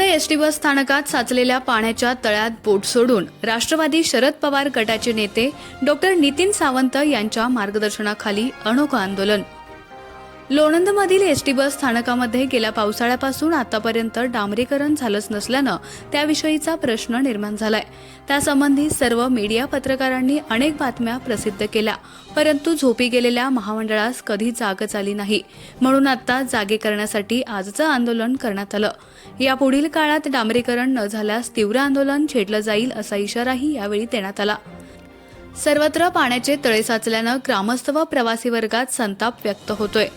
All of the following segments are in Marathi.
एस टी बस स्थानकात साचलेल्या पाण्याच्या तळ्यात बोट सोडून राष्ट्रवादी शरद पवार गटाचे नेते डॉक्टर नितीन सावंत यांच्या मार्गदर्शनाखाली अनोखं आंदोलन. लोणंदमधील एस टी बस स्थानकामध्ये गेल्या पावसाळ्यापासून आतापर्यंत डांबरीकरण झालंच नसल्यानं त्याविषयीचा प्रश्न निर्माण झालाय. त्यासंबंधी सर्व मीडिया पत्रकारांनी अनेक बातम्या प्रसिद्ध केल्या परंतु झोपी गेलेल्या महामंडळास कधी जाग आली नाही. म्हणून आता जागे करण्यासाठी आजचं आंदोलन करण्यात आलं. यापुढील काळात डांबरीकरण न झाल्यास तीव्र आंदोलन छेडलं जाईल असा इशाराही यावेळी देण्यात आला. सर्वत्र पाण्याचे तळे साचल्यानं ग्रामस्थ व प्रवासी वर्गात संताप व्यक्त होतोय.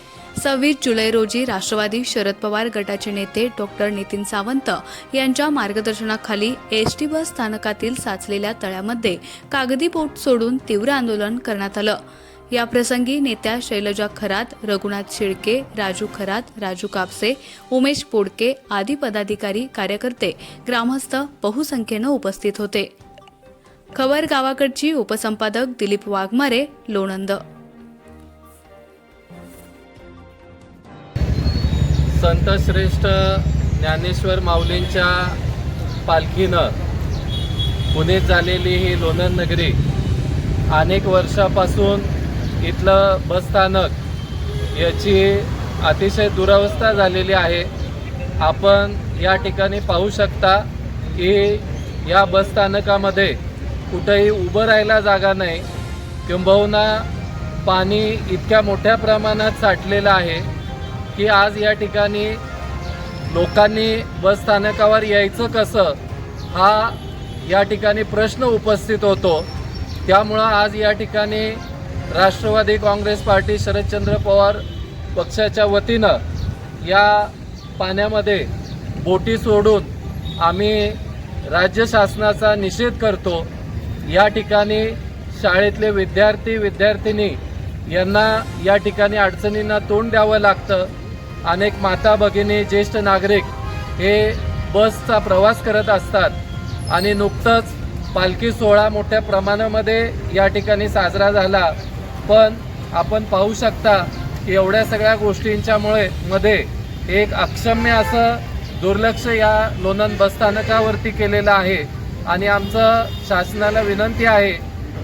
सव्वीस जुलै रोजी राष्ट्रवादी शरद पवार गटाचे नेते डॉक्टर नितीन सावंत यांच्या मार्गदर्शनाखाली एस टी बस स्थानकातील साचलेल्या तळ्यामध्ये कागदी बोट सोडून तीव्र आंदोलन करण्यात आलं. या प्रसंगी नेत्या शैलजा खरात रघुनाथ शिळके राजू खरात राजू कापसे उमेश पोडके आदी पदाधिकारी कार्यकर्ते ग्रामस्थ बहुसंख्येनं उपस्थित होते. खबर गावाकडची उपसंपादक दिलीप वाघमारे लोणंद. संतश्रेष्ठ ज्ञानेश्वर माऊलींच्या पालखीनं पुणेत झालेली ही लोणंद नगरी अनेक वर्षापासून इथलं बसस्थानक याची अतिशय दुरावस्था झालेली आहे. आपण या ठिकाणी पाहू शकता की या बसस्थानकामध्ये कुठंही उभं राहायला जागा नाही. किंबहुना पाणी इतक्या मोठ्या प्रमाणात साठलेलं आहे. की आज या ठिकाणी लोकांनी बसस्थानकावर यायचं कसं हा या ठिकाणी प्रश्न उपस्थित होतो. त्यामुळं आज या ठिकाणी राष्ट्रवादी काँग्रेस पार्टी शरदचंद्र पवार पक्षाच्या वतीनं या पाण्यामध्ये बोटी सोडून आम्ही राज्य शासनाचा निषेध करतो. या ठिकाणी शाळेतले विद्यार्थी विद्यार्थिनी यांना या ठिकाणी अडचणींना तोंड द्यावं लागतं. अनेक माता भगिनी ज्येष्ठ नागरिक हे बसचा प्रवास करत असतात. आणि नुकतंच पालखी सोहळा मोठ्या प्रमाणामध्ये या ठिकाणी साजरा झाला. पण आपण पाहू शकता की एवढ्या सगळ्या गोष्टींच्यामुळे मध्ये एक अक्षम्य असं दुर्लक्ष या लोणंद बसस्थानकावरती केलेलं आहे. आणि आमचं शासनाला विनंती आहे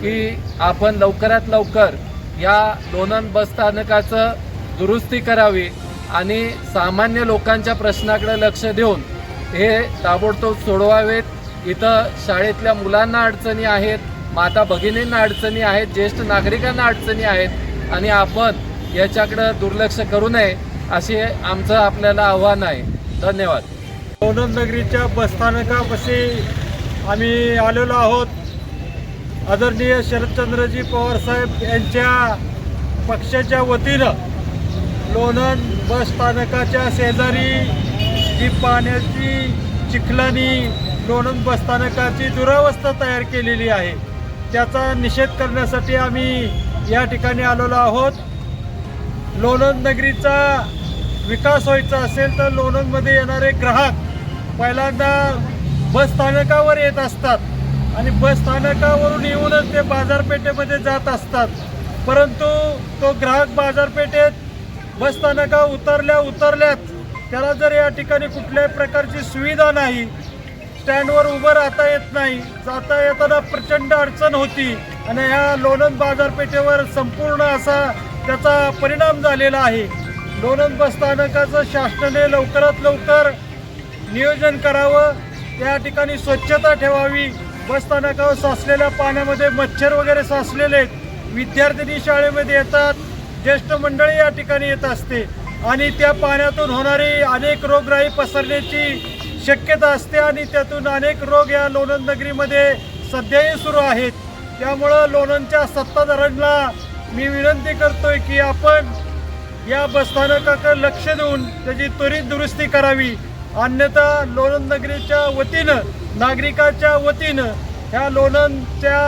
की आपण लवकरात लवकर या लोणंद बसस्थानकाचं दुरुस्ती करावी. आणि सामान्य लोकांच्या प्रश्नाकडे लक्ष देऊन हे ताबडतोब सोडवावेत. इथं शाळेतल्या मुलांना अडचणी आहेत माता भगिनींना अडचणी आहेत ज्येष्ठ नागरिकांना अडचणी आहेत आणि आपण याच्याकडं दुर्लक्ष करू नये असे आमचं आपल्याला आव्हान आहे. धन्यवाद. नगरीच्या बसस्थानकापाशी आम्ही आलेलो आहोत. आदरणीय शरदचंद्रजी पवार साहेब यांच्या पक्षाच्या वतीनं लोणंद बसस्थानकाच्या शेजारी जी पाण्याची चिखलानी लोणंद बसस्थानकाची दुरावस्था तयार केलेली आहे त्याचा निषेध करण्यासाठी आम्ही या ठिकाणी आलेलो आहोत. लोणंद नगरीचा विकास व्हायचा असेल तर लोणंदमध्ये येणारे ग्राहक पहिल्यांदा बस स्थानकावर येत असतात आणि बस स्थानकावरून येऊनच ते बाजारपेठेमध्ये जात असतात. परंतु तो ग्राहक बाजारपेठेत बस स्थानका उतरल्या उतरल्यात. त्याला जर या ठिकाणी कुठल्याही प्रकारची सुविधा नाही स्टँडवर उभं राहता येत नाही जाता येताना प्रचंड अडचण होती आणि ह्या लोणंद बाजारपेठेवर संपूर्ण असा त्याचा परिणाम झालेला आहे. लोणंद बस स्थानकाचं शासनाने लवकरात लवकर नियोजन करावं त्या ठिकाणी स्वच्छता ठेवावी. बस स्थानकावर साचलेल्या पाण्यामध्ये मच्छर वगैरे साचलेले आहेत. विद्यार्थिनी शाळेमध्ये येतात. ज्येष्ठ मंडळी या ठिकाणी येत असते. आणि त्या पाण्यातून होणारी अनेक रोगराई पसरण्याची शक्यता असते आणि त्यातून अनेक रोग या लोणंद नगरीमध्ये सध्याही सुरू आहेत. त्यामुळं लोणंदच्या सत्ताधाऱ्यांना मी विनंती करतोय की आपण या बसस्थानकाकडे लक्ष देऊन त्याची त्वरित दुरुस्ती करावी. अन्यथा लोणंद नगरीच्या वतीनं नागरिकाच्या वतीनं ह्या लोणंदच्या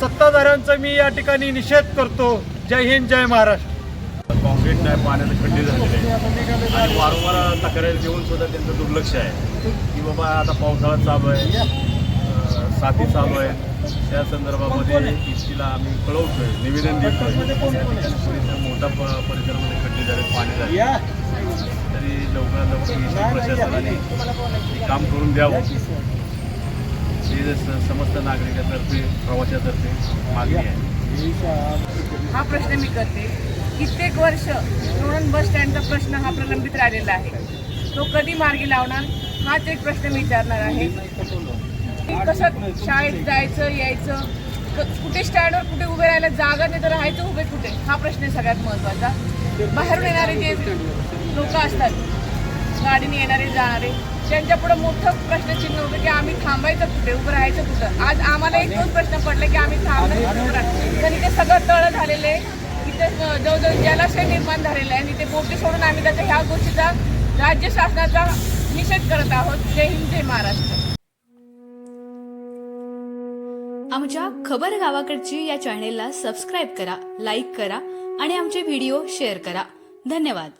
सत्ताधाऱ्यांचा मी या ठिकाणी निषेध करतो. जय हिंद जय महाराष्ट्र. कॉन्क्रीट नाही पाण्याचं खड्डे झालेले आहे. आणि वारंवार तक्रार देऊन सुद्धा त्यांचं दुर्लक्ष आहे. की बाबा आता पावसाळा चालू आहे. साथी चालू आहे. त्या संदर्भामध्ये इस्टीला आम्ही कळवतोय निवेदन देतोय. मोठ्या प- परिसरामध्ये खड्डे झाले पाणी झाले तरी लवकरात लवकर एस प्रशासनाने काम करून द्यावं. ही स- समस्त नागरिकातर्फे प्रवाशातर्फे मागणी आहे. हा प्रश्न मी करते. कित्येक वर्ष लोणंद बस स्टँडचा प्रश्न हा प्रलंबित राहिलेला आहे. तो कधी मार्गी लावणार? हाच एक प्रश्न मी विचारणार आहे. कसं शाळेत जायचं यायचं? कुठे स्टँडवर कुठे उभे राहायला जागा नाही तर राहायचं उभे कुठे? हा प्रश्न सगळ्यात महत्त्वाचा. बाहेरून येणारे जे लोक असतात गाडीने येणारे जाणारे त्यांच्या पुढे मोठं प्रश्नचिन्ह होतं की आम्ही थांबायचं कुठे? उभं राहायचं कुठं? आज आम्हाला एक दोन प्रश्न पडले की आम्ही थांबणार तर इथे सगळं तळ झालेलं आहे. इथे जवळजवळ जलाशय निर्माण झालेलं आहे आणि ते बोटी सोडून आम्ही त्याच्या ह्या गोष्टीचा राज्य शासनाचा निषेध करत आहोत. जय हिंद जय महाराष्ट्र. आमच्या खबर गावाकडची या चॅनेलला सबस्क्राईब करा लाईक करा आणि आमचे व्हिडिओ शेअर करा. धन्यवाद.